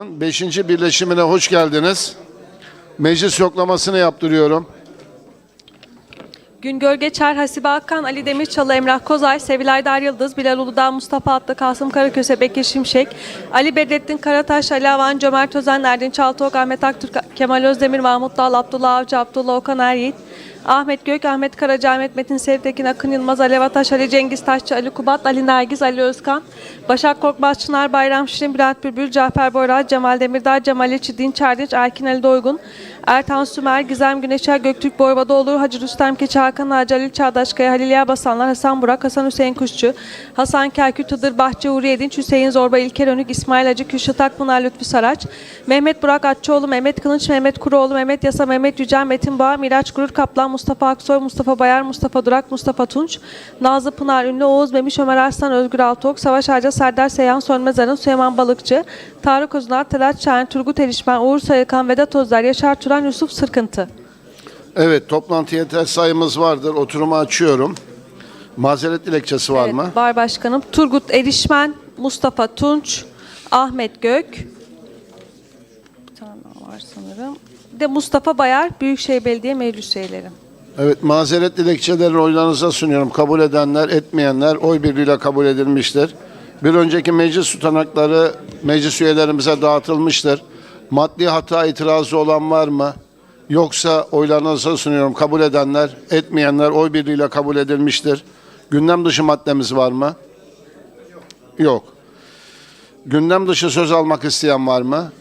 Beşinci birleşimine hoş geldiniz. Meclis yoklamasını yaptırıyorum. Güngör Geçer, Hasibe Akkan, Ali Demirçalı, Emrah Kozay, Sevilay Dar Yıldız, Bilal Uludağ, Mustafa Atlı, Kasım Karaköse, Bekir Şimşek, Ali Bedrettin Karataş, Ali Avan, Cömert Özen, Erdinç Altıok, Ahmet Aktürk, Kemal Özdemir, Mahmut Dal, Abdullah Avcı, Abdullah Okan Eryiğit, Ahmet Gök, Ahmet Karaca, Ahmet Metin Sevtekin, Akın Yılmaz, Ali Vataş, Ali Cengiz Taşçı, Ali Kubat, Ali Nergiz, Ali Özkan, Başak Korkmaz, Çınar Bayram Şirin, Bülent Bülbül, Cafer Boyraz, Cemal Demirdağ, Cemal İlçi, Din Çerdiç, Erkin Ali Doygun, Ertan Sümer, Gizem Güneşer, Göktürk Boyvadoğlu, Hacı Rüstem Keçi, Hakan Ağacı, Ali Çağdaşkaya, Halil Yabasanlar, Hasan Burak, Hasan Hüseyin Kuşçu, Hasan Kerkük, Hıdır Bahçe, Uğur Yedinç, Hüseyin Zorba, İlker Önük, İsmail Hacı, Kürşat Akpınar, Lütfü Saraç, Mehmet Burak Atçıoğlu, Mehmet Kılıç, Mehmet Kuruoğlu, Mehmet Yasa, Mehmet Yücel, Metin Bağ, Miraç Gurur Kaplan, Mustafa Aksoy, Mustafa Bayar, Mustafa Durak, Mustafa Tunç, Nazlı Pınar Ünlü, Oğuz Memiş, Ömer Arslan, Özgür Altok, Savaş Ağaca, Serdar Seyhan, Sönmez Arın, Süleyman Balıkçı, Tarık Uzunal, Talat Şahin, Turgut Erişmen, Uğur Sayıkan, Vedat Özler, Yaşar Turan, Yusuf Sırkıntı. Evet, toplantı yeter sayımız vardır. Oturumu açıyorum. Mazeret dilekçesi var Evet, mı? Var başkanım. Turgut Erişmen, Mustafa Tunç, Ahmet Gök. Bir tane daha var sanırım. De Mustafa Bayar, Büyükşehir Belediye Meclis Üyeleri. Evet, mazeret dilekçelerini oylarınıza sunuyorum. Kabul edenler, etmeyenler oy birliğiyle kabul edilmiştir. Bir önceki meclis tutanakları meclis üyelerimize dağıtılmıştır. Maddi hata itirazı olan var mı? Yoksa oylarınıza sunuyorum. Kabul edenler, etmeyenler oy birliğiyle kabul edilmiştir. Gündem dışı maddemiz var mı? Yok. Gündem dışı söz almak isteyen var mı?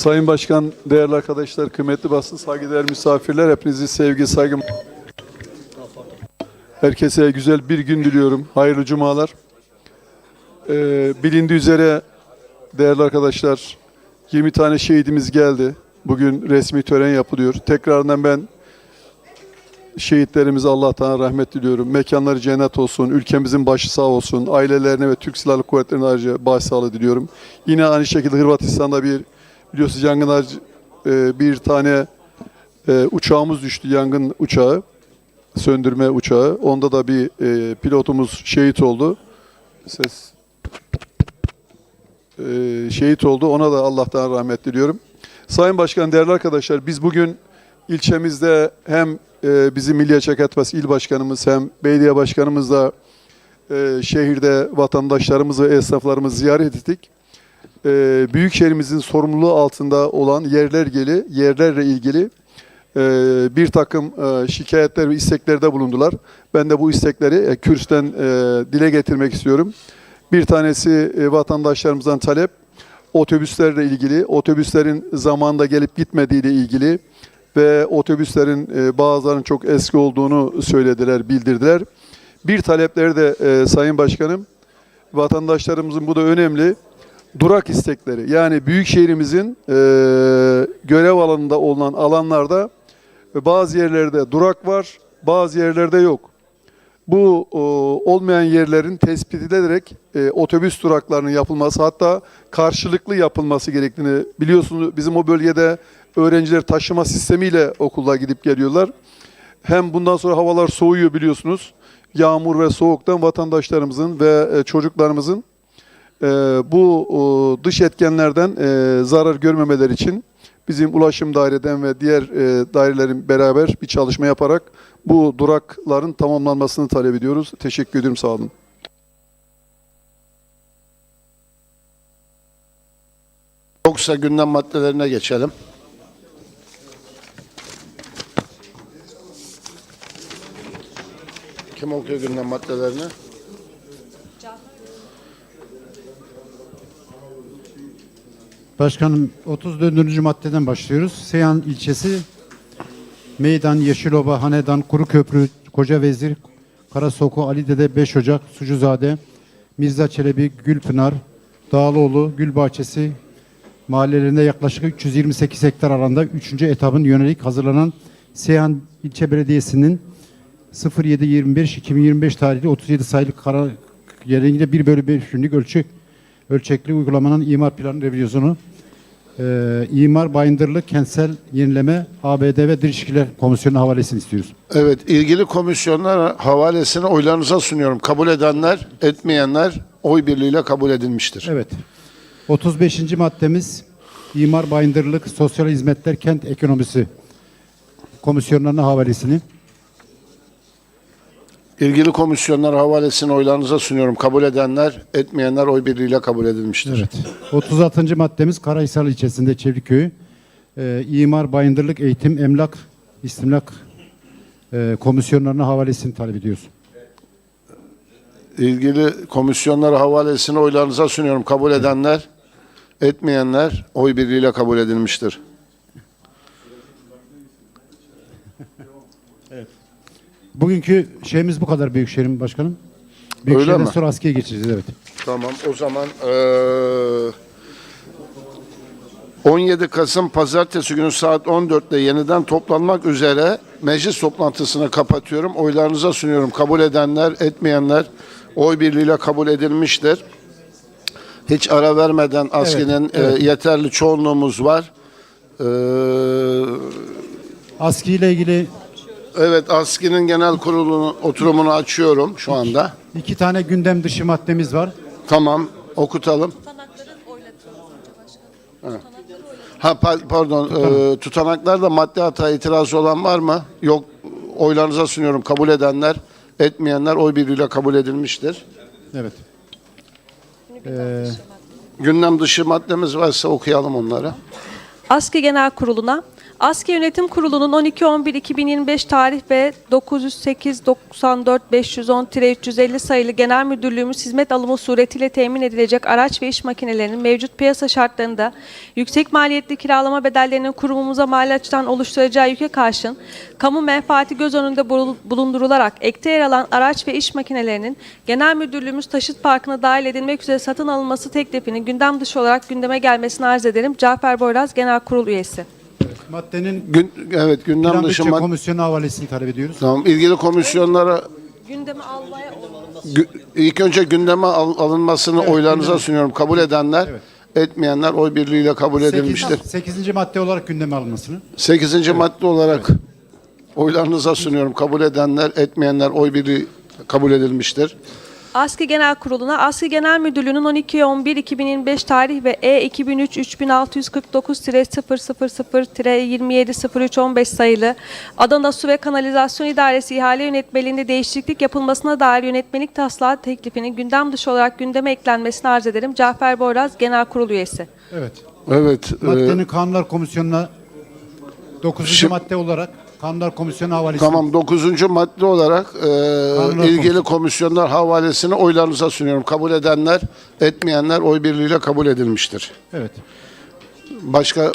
Sayın Başkan, değerli arkadaşlar, kıymetli basın, saygıdeğer misafirler, hepinizi sevgi, saygı... Herkese güzel bir gün diliyorum. Hayırlı cumalar. Ee, bilindiği üzere değerli arkadaşlar, 20 tane şehidimiz geldi. Bugün resmi tören yapılıyor. Tekrardan ben şehitlerimize Allah'tan rahmet diliyorum. Mekanları cennet olsun, ülkemizin başı sağ olsun, ailelerine ve Türk Silahlı Kuvvetleri'ne ayrıca başsağlığı diliyorum. Yine aynı şekilde Hırvatistan'da bir biliyorsunuz yangınlar e, bir tane e, uçağımız düştü, yangın uçağı, söndürme uçağı. Onda da bir e, pilotumuz şehit oldu. Ses e, şehit oldu. Ona da Allah'tan rahmet diliyorum. Sayın Başkan, değerli arkadaşlar, biz bugün ilçemizde hem e, bizim Milliyetçi Hareket Partisi il başkanımız hem belediye başkanımızla e, şehirde vatandaşlarımız ve esnaflarımızı ziyaret ettik. E, Büyükşehirimizin sorumluluğu altında olan yerler ilgili, yerlerle ilgili e, bir takım e, şikayetler ve isteklerde bulundular. Ben de bu istekleri e, kürsüden e, dile getirmek istiyorum. Bir tanesi e, vatandaşlarımızdan talep, otobüslerle ilgili, otobüslerin zamanında gelip gitmediği ile ilgili ve otobüslerin e, bazılarının çok eski olduğunu söylediler, bildirdiler. Bir talepleri de e, Sayın Başkanım, vatandaşlarımızın bu da önemli, durak istekleri. Yani büyük şehrimizin e, görev alanında olan alanlarda bazı yerlerde durak var, bazı yerlerde yok. Bu e, olmayan yerlerin tespit edilerek e, otobüs duraklarının yapılması hatta karşılıklı yapılması gerektiğini biliyorsunuz. Bizim o bölgede öğrenciler taşıma sistemiyle okula gidip geliyorlar. Hem bundan sonra havalar soğuyor biliyorsunuz. Yağmur ve soğuktan vatandaşlarımızın ve e, çocuklarımızın e, bu e, dış etkenlerden e, zarar görmemeleri için bizim ulaşım daireden ve diğer e, dairelerin beraber bir çalışma yaparak bu durakların tamamlanmasını talep ediyoruz. Teşekkür ediyorum. Sağ olun. Yoksa gündem maddelerine geçelim. Kim okuyor gündem maddelerini? Başkanım 34. maddeden başlıyoruz. Seyhan ilçesi Meydan, Yeşilova, Hanedan, Kuruköprü, Koca Vezir, Karasoku, Ali Dede, 5 Ocak, Sucuzade, Mirza Çelebi, Gülpınar, Dağlıoğlu, Gülbahçesi mahallelerinde yaklaşık 328 hektar alanda 3. etabın yönelik hazırlanan Seyhan İlçe Belediyesi'nin 07-25-2025 tarihli 37 sayılı karar yerinde 1 bölü 5 günlük ölçek ölçekli uygulamanın imar planı revizyonu e, İmar Bayındırlık Kentsel Yenileme ABD ve Dış İlişkiler Komisyonu havalesini istiyoruz. Evet, ilgili komisyonlar havalesini oylarınıza sunuyorum. Kabul edenler, etmeyenler oy birliğiyle kabul edilmiştir. Evet. 35. maddemiz İmar Bayındırlık Sosyal Hizmetler Kent Ekonomisi komisyonlarına havalesini. İlgili komisyonlar havalesini oylarınıza sunuyorum. Kabul edenler, etmeyenler oy birliğiyle kabul edilmiştir. Evet. 36. maddemiz Karahisar ilçesinde Çevikköy e, İmar Bayındırlık Eğitim Emlak İstimlak e, komisyonlarına havalesini talep ediyoruz. İlgili komisyonlar havalesini oylarınıza sunuyorum. Kabul edenler, etmeyenler oy birliğiyle kabul edilmiştir. Bugünkü şeyimiz bu kadar Büyükşehir'in başkanım. Büyükşehir'den mi? sonra askıya geçeceğiz evet. Tamam o zaman eee 17 Kasım Pazartesi günü saat 14'te yeniden toplanmak üzere meclis toplantısını kapatıyorum. Oylarınıza sunuyorum. Kabul edenler, etmeyenler oy birliğiyle kabul edilmiştir. Hiç ara vermeden askinin evet. eee, yeterli çoğunluğumuz var. Eee, ASKİ ile ilgili evet askinin genel kurulunu oturumunu açıyorum şu anda. iki tane gündem dışı maddemiz var. Tamam okutalım. Ha pa- pardon e, tutanaklarda madde hata itirazı olan var mı? Yok oylarınıza sunuyorum kabul edenler etmeyenler oy birliğiyle kabul edilmiştir. Evet. Ee, Gündem dışı maddemiz varsa okuyalım onları. ASKİ Genel Kurulu'na ASKİ Yönetim Kurulu'nun 12.11.2025 tarih ve 908-94-510-350 sayılı Genel Müdürlüğümüz hizmet alımı suretiyle temin edilecek araç ve iş makinelerinin mevcut piyasa şartlarında yüksek maliyetli kiralama bedellerinin kurumumuza mali açıdan oluşturacağı yüke karşın kamu menfaati göz önünde bulun- bulundurularak ekte yer alan araç ve iş makinelerinin Genel Müdürlüğümüz taşıt parkına dahil edilmek üzere satın alınması teklifinin gündem dışı olarak gündeme gelmesini arz ederim. Cafer Boyraz Genel Kurul Üyesi. Maddenin Gün, evet gündem Plan dışı Bütçe madde. Komisyonu havalesini talep ediyoruz. Tamam ilgili komisyonlara Gündeme almaya olmaz. gü- ilk önce gündeme al- alınmasını oylarınıza sunuyorum. Kabul edenler, etmeyenler oy birliğiyle kabul edilmiştir. 8. madde olarak gündeme alınmasını. 8. madde olarak oylarınıza sunuyorum. Kabul edenler, etmeyenler oy birliği kabul edilmiştir. ASKİ Genel Kurulu'na ASKİ Genel Müdürlüğü'nün 12.11.2025 tarih ve E 2003-3649-000-270315 sayılı Adana Su ve Kanalizasyon İdaresi ihale yönetmeliğinde değişiklik yapılmasına dair yönetmelik taslağı teklifinin gündem dışı olarak gündeme eklenmesini arz ederim. Cafer Boyraz Genel Kurul Üyesi. Evet. Evet. e, Maddenin Kanunlar Komisyonu'na 9. Şimdi- madde olarak Kanunlar Komisyonu havalesini. tamam 9. madde olarak e, ilgili komisyonlar havalesini oylarınıza sunuyorum. Kabul edenler, etmeyenler oy birliğiyle kabul edilmiştir. Evet. Başka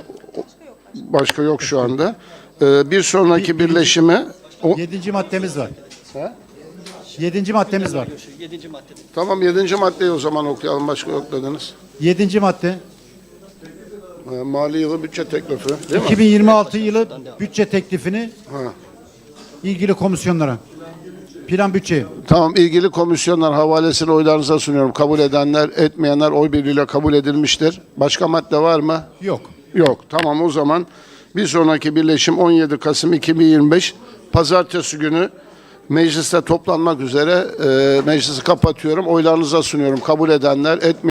başka yok şu anda. E, bir sonraki birleşimi o, 7. maddemiz var. 7. maddemiz var. tamam 7. maddeyi o zaman okuyalım. Başka yok dediniz. 7. madde E, mali yılı bütçe teklifi değil mi? 2026 yılı bütçe teklifini Ha. ilgili komisyonlara. Plan bütçe. Tamam ilgili komisyonlar havalesini oylarınıza sunuyorum. Kabul edenler, etmeyenler oy birliğiyle kabul edilmiştir. Başka madde var mı? Yok. Yok. Tamam o zaman bir sonraki birleşim 17 Kasım 2025 Pazartesi günü mecliste toplanmak üzere e, meclisi kapatıyorum. Oylarınıza sunuyorum. Kabul edenler, etmeyenler